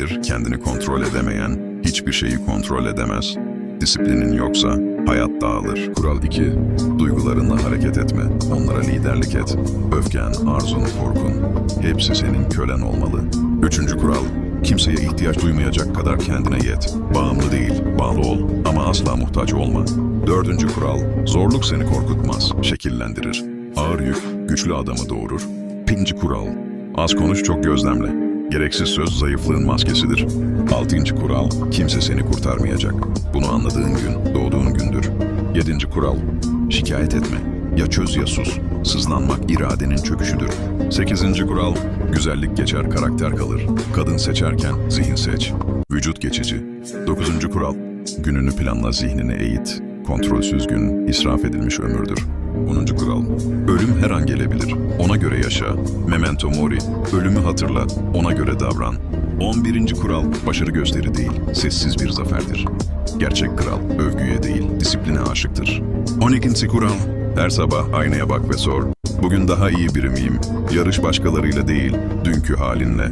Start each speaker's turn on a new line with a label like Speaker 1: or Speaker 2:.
Speaker 1: 1. Kendini kontrol edemeyen hiçbir şeyi kontrol edemez. Disiplinin yoksa hayat dağılır. Kural 2. Duygularınla hareket etme. Onlara liderlik et. Öfken, arzun, korkun. Hepsi senin kölen olmalı. Üçüncü kural. Kimseye ihtiyaç duymayacak kadar kendine yet. Bağımlı değil, bağlı ol ama asla muhtaç olma. Dördüncü kural. Zorluk seni korkutmaz, şekillendirir. Ağır yük, güçlü adamı doğurur. Pinci kural. Az konuş çok gözlemle. Gereksiz söz zayıflığın maskesidir. Altıncı kural, kimse seni kurtarmayacak. Bunu anladığın gün, doğduğun gündür. Yedinci kural, şikayet etme. Ya çöz ya sus. Sızlanmak iradenin çöküşüdür. Sekizinci kural, güzellik geçer, karakter kalır. Kadın seçerken zihin seç. Vücut geçici. Dokuzuncu kural, gününü planla, zihnini eğit. Kontrolsüz gün, israf edilmiş ömürdür. 10. kural. Ölüm her an gelebilir. Ona göre yaşa. Memento mori. Ölümü hatırla. Ona göre davran. 11. kural. Başarı gösteri değil, sessiz bir zaferdir. Gerçek kral övgüye değil, disipline aşıktır. 12. kural. Her sabah aynaya bak ve sor. Bugün daha iyi biri miyim? Yarış başkalarıyla değil, dünkü halinle.